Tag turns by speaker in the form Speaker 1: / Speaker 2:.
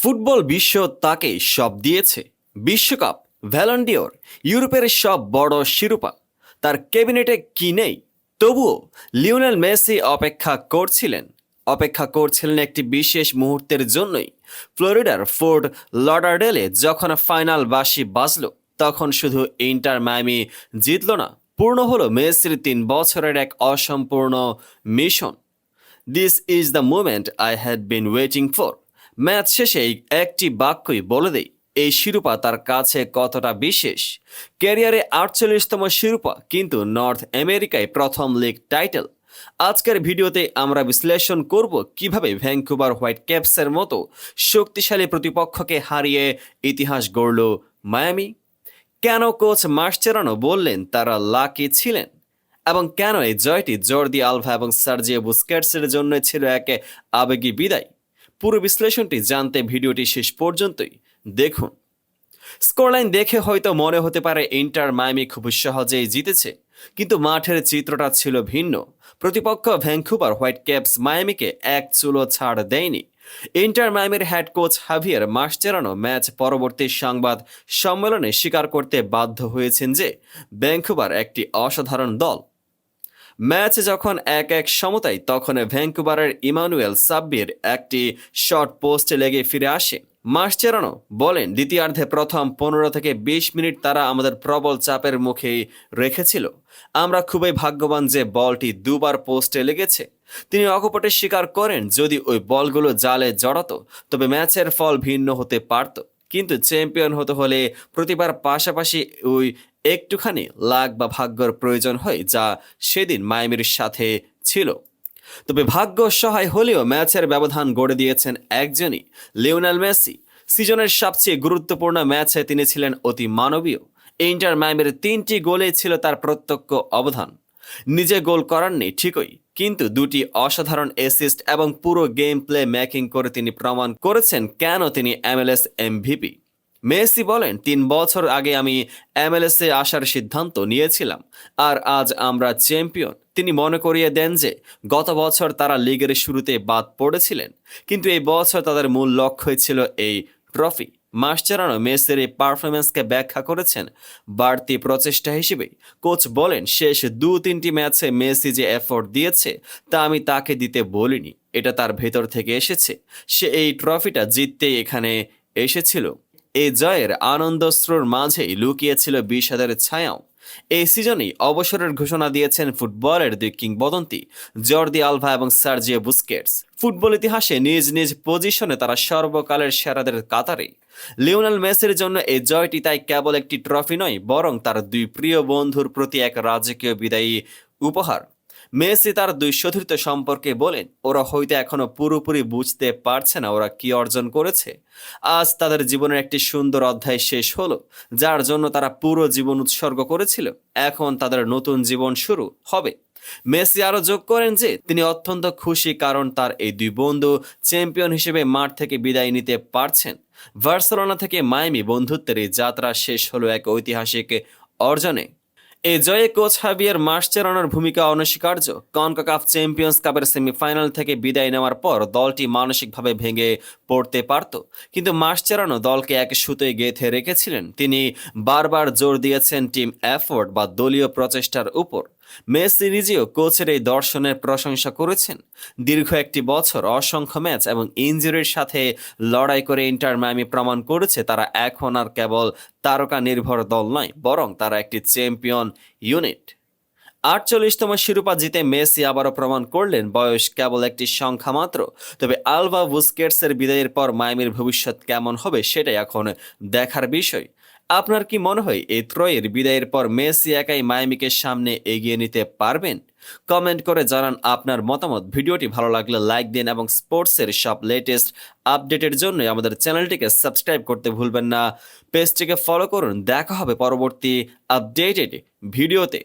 Speaker 1: Football বিশ্ব তাকে সব দিয়েছে। বিশ্বকাপ ভ্যালন্ডিওর ইউরোপের সব বড় শিরোপা। তার ক্যাবিনেটে কি নেই? তবুও লিওনেল মেসি অপেক্ষা করছিলেন। অপেক্ষা করছিলেন একটি বিশেষ মুহূর্তের জন্যই। ফ্লোরিডার ফোর্ড লডারডেলে যখন ফাইনাল বাসি বাজল, তখন শুধু ইন্টার মায়ামি জিতল না, পূর্ণ হলো মেসির তিন বছরের এক অসম্পূর্ণ mission. This is the moment I had been waiting for match শেষে একটি বাক্যই বলে দেয়, এই শিরোপা তার কাছে কতটা বিশেষ? ক্যারিয়ারে আটচল্লিশতম শিরোপা, কিন্তু নর্থ আমেরিকায় প্রথম লিগ টাইটেল। আজকের ভিডিওতে আমরা বিশ্লেষণ করব কীভাবে ভ্যাঙ্কুভার হোয়াইট ক্যাপসের মতো শক্তিশালী প্রতিপক্ষকে হারিয়ে ইতিহাস গড়ল মায়ামি। কেন কোচ মাস্টেরানো বললেন তারা লাকি ছিলেন? এবং কেন এই জয়টি জর্দি আলভা এবং সার্জিও বুস্কেটসের জন্য ছিল একে আবেগী বিদায়? পুরো বিশ্লেষণটি জানতে ভিডিওটি শেষ পর্যন্তই দেখুন। স্কোরলাইন দেখে হয়তো মনে হতে পারে ইন্টার মায়ামি খুব সহজেই জিতেছে, কিন্তু মাঠের চিত্রটা ছিল ভিন্ন। প্রতিপক্ষ ভ্যাঙ্কুভার হোয়াইট ক্যাপস মায়ামিকে এক চুলো ছাড় দেয়নি। Inter মায়ামির head coach Javier Mascherano match পরবর্তী সংবাদ সম্মেলনে স্বীকার করতে বাধ্য হয়েছেন যে ভ্যাঙ্কুভার একটি অসাধারণ দল ম্যাচ যখন এক এক সমতায়, তখন ভ্যাঙ্কুভারের ইমানুয়েল সাব্বির একটি শর্ট পোস্টে লেগে ফিরে আসে। মাসচেরানো বলেন, দ্বিতীয়ার্ধে প্রথম পনেরো থেকে বিশ মিনিট তারা আমাদের প্রবল চাপের মুখেই রেখেছিল। আমরা খুবই ভাগ্যবান যে বলটি দুবার পোস্টে লেগেছে। তিনি অকপটে স্বীকার করেন, যদি ওই বলগুলো জালে জড়াতো, তবে ম্যাচের ফল ভিন্ন হতে পারত। কিন্তু চ্যাম্পিয়ন হতে হলে প্রতিবার পাশাপাশি ওই একটুখানি লাগ বা ভাগ্যর প্রয়োজন হয় যা সেদিন মায়ামির সাথে ছিল। তবে ভাগ্য সহায় হলেও ম্যাচের ব্যবধান গড়ে দিয়েছেন একজনই, লিওনাল মেসি। সিজনের সবচেয়ে গুরুত্বপূর্ণ ম্যাচে তিনি ছিলেন অতি মানবীয়। ইন্টার মায়ামির তিনটি গোলে ছিল তার প্রত্যক্ষ অবদান। নিজে গোল করাননি, ঠিকই। কিন্তু দুটি অসাধারণ অ্যাসিস্ট এবং পুরো গেম প্লে মেকিং করে তিনি প্রমাণ করেছেন কেন তিনি এমএলএস এমভিপি মেসি বলেন, তিন বছর আগে আমি এমএলএসে আসার সিদ্ধান্ত নিয়েছিলাম, আর আজ আমরা চ্যাম্পিয়ন তিনি মনে করিয়ে দেন যে, গত বছর তারা লিগের শুরুতে বাদ পড়েছিলেন, কিন্তু এই বছর তাদের মূল লক্ষ্যই ছিল এই ট্রফি মাসচারানো মেসির এই পারফরমেন্সকে ব্যাখ্যা করেছেন বাড়তি প্রচেষ্টা হিসেবে। কোচ বলেন, শেষ দু তিনটি ম্যাচে মেসি যে এফোর্ট দিয়েছে, তা আমি তাকে দিতে বলিনি। এটা তার ভেতর থেকে এসেছে। সে এই ট্রফিটা জিততেই এখানে এসেছিল। এই জয়ের আনন্দস্রোর মাঝেই লুকিয়েছিল বিষাদের ছায়াও। এই সিজনেই অবসরের ঘোষণা দিয়েছেন ফুটবলের দুই কিংবদন্তি, জর্দি আলভা এবং সার্জিও বুস্কেটস। ফুটবল ইতিহাসে নিজ নিজ পজিশনে তারা সর্বকালের সেরাদের কাতারে। লিওনাল মেসির জন্য এই জয়টি তাই কেবল একটি ট্রফি নয়, বরং তার দুই প্রিয় বন্ধুর প্রতি এক রাজকীয় বিদায়ী উপহার। মেসি তার দুই সতীর্থ সম্পর্কে বলেন, ওরা হয়তো এখনও পুরোপুরি বুঝতে পারছে না ওরা কি অর্জন করেছে। আজ তাদের জীবনের একটি সুন্দর অধ্যায় শেষ হলো, যার জন্য তারা পুরো জীবন উৎসর্গ করেছিল। এখন তাদের নতুন জীবন শুরু হবে। মেসি আরও যোগ করেন যে, তিনি অত্যন্ত খুশি কারণ তার এই দুই বন্ধু চ্যাম্পিয়ন হিসেবে মাঠ থেকে বিদায় নিতে পারছেন। বার্সেলোনা থেকে মায়ামি বন্ধুত্বের এই যাত্রা শেষ হলো এক ঐতিহাসিক অর্জনে। এই জয়ে কোচ হাবিয়ার মাসচেরানোর ভূমিকা অনস্বীকার্য। কনকাকাফ চ্যাম্পিয়ন্স কাপের সেমিফাইনাল থেকে বিদায় নেওয়ার পর দলটি মানসিকভাবে ভেঙে পড়তে পারত। কিন্তু মাসচেরানো দলকে এক সুতোয় গেঁথে রেখেছিলেন। তিনি বারবার জোর দিয়েছেন টিম এফোর্ট বা দলীয় প্রচেষ্টার উপর। মেসি নিজেও কোচের এই দর্শনের প্রশংসা করেছেন। দীর্ঘ একটি বছর অসংখ্য ম্যাচ এবং ইঞ্জুরির সাথে লড়াই করে ইন্টার মায়ামি প্রমাণ করেছে, তারা এখন আর কেবল তারকা নির্ভর দল নয়, বরং তারা একটি চ্যাম্পিয়ন ইউনিট। আটচল্লিশতম শিরোপা জিতে মেসি আবারও প্রমাণ করলেন, বয়স কেবল একটি সংখ্যা মাত্র। তবে আলভা বুস্কেটসের বিদায়ের পর মায়ামির ভবিষ্যৎ কেমন হবে, সেটাই এখন দেখার বিষয়। আপনার কি মনে হয় এই ত্রয়ের বিদায়ের পর মেসি একাই মায়ামিকে সামনে এগিয়ে নিতে পারবেন? কমেন্ট করে জানান আপনার মতামত। ভিডিওটি ভালো লাগলে লাইক দিন এবং স্পোর্টসের সব লেটেস্ট আপডেটের জন্য আমাদের চ্যানেলটিকে সাবস্ক্রাইব করতে ভুলবেন না। পেজটিকে ফলো করুন। দেখা হবে পরবর্তী আপডেটেড ভিডিওতে।